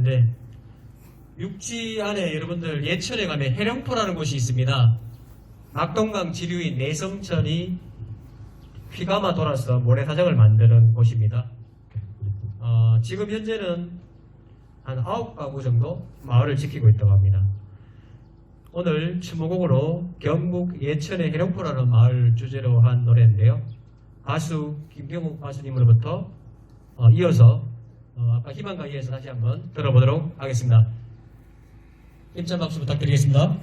네. 육지 안에 여러분들 예천에 가면 해령포라는 곳이 있습니다. 낙동강 지류인 내성천이 휘감아 돌아서 모래사장을 만드는 곳입니다. 어, 지금 현재는 한 아홉 가구 정도 마을을 지키고 있다고 합니다. 오늘 추모곡으로 경북 예천의 해령포라는 마을 주제로 한 노래인데요. 가수 김경욱 가수님으로부터 어, 이어서 어, 아까 희망과 이어서 다시 한번 들어보도록 하겠습니다. 힘찬 박수 부탁드리겠습니다.